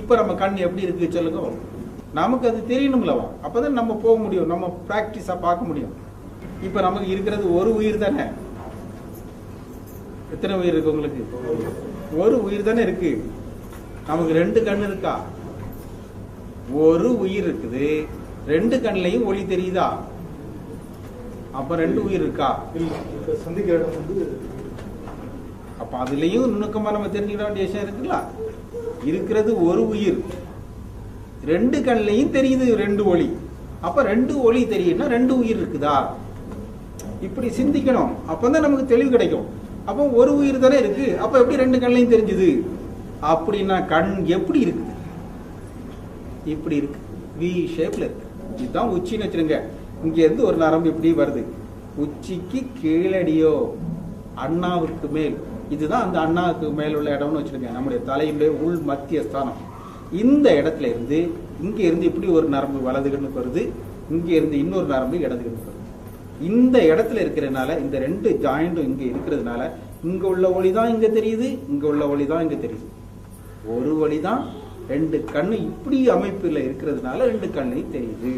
இப்போ நம்ம கண் எப்படி இருக்கு சொல்லுங்க. நமக்கு அது தெரியணும்லவா அப்பதான் நம்ம போக முடியும். நம்ம ப்ராக்டிஸாக பார்க்க முடியும். இப்போ நமக்கு இருக்கிறது ஒரு உயிர் தானே? எத்தனை உயிர் இருக்கு உங்களுக்கு? ஒரு உயிர் தானே இருக்கு. நமக்கு ரெண்டு கண் இருக்கா? ஒரு உயிர் இருக்குது. ரெண்டு கண்ணுலயும் ஒளி தெரியுதா? அப்ப ரெண்டு உயிர் இருக்கா? இல்ல சந்திக்கிற இடம் வந்து அப்ப அதுலயும் நுணுக்கமா நம்ம தெரிஞ்சுக்கிட வேண்டிய விஷயம் இருக்குல்ல? இருக்கிறது ஒரு உயிர். ரெண்டு கண்ணிலையும் தெரியுது ரெண்டு ஒளி. அப்ப ரெண்டு ஒளி தெரியும்னா ரெண்டு உயிர் இருக்குதா? இப்படி சிந்திக்கணும். அப்பதான் நமக்கு தெளிவு கிடைக்கும். அப்போ ஒரு உயிர் தானே இருக்கு. அப்ப எப்படி ரெண்டு கண்ணுலயும் தெரிஞ்சுது? அப்படின்னா கண் எப்படி இருக்குது? இப்படி இருக்கு. வி ஷேப்ல இருக்கு. இதுதான் உச்சின்னு வச்சிருங்க. இங்க இருந்து ஒரு நரம்பு இப்படி வருது. உச்சிக்கு கீழடியோ. அண்ணாவுக்கு மேல். இதுதான் அந்த அண்ணாவுக்கு மேல் உள்ள இடம்னு வச்சுருக்கேன். நம்முடைய தலையினுடைய உள் மத்திய ஸ்தானம். இந்த இடத்துல இருந்து இங்கே இருந்து இப்படி ஒரு நரம்பு வலது கண்ணுக்கு வருது இங்கே இருந்து இன்னொரு நரம்பு இடது கண்ணுக்கு வருது. இந்த இடத்துல இருக்கிறதுனால இந்த ரெண்டு ஜாயிண்டும் இங்கே இருக்கிறதுனால இங்கே உள்ள ஒளி தான் இங்கே தெரியுது இங்கே உள்ள ஒளி தான் இங்கே தெரியுது. ஒரு ஒளி தான் ரெண்டு கண்ணு இப்படி அமைப்பில் இருக்கிறதுனால ரெண்டு கண்ணையும் தெரியுது.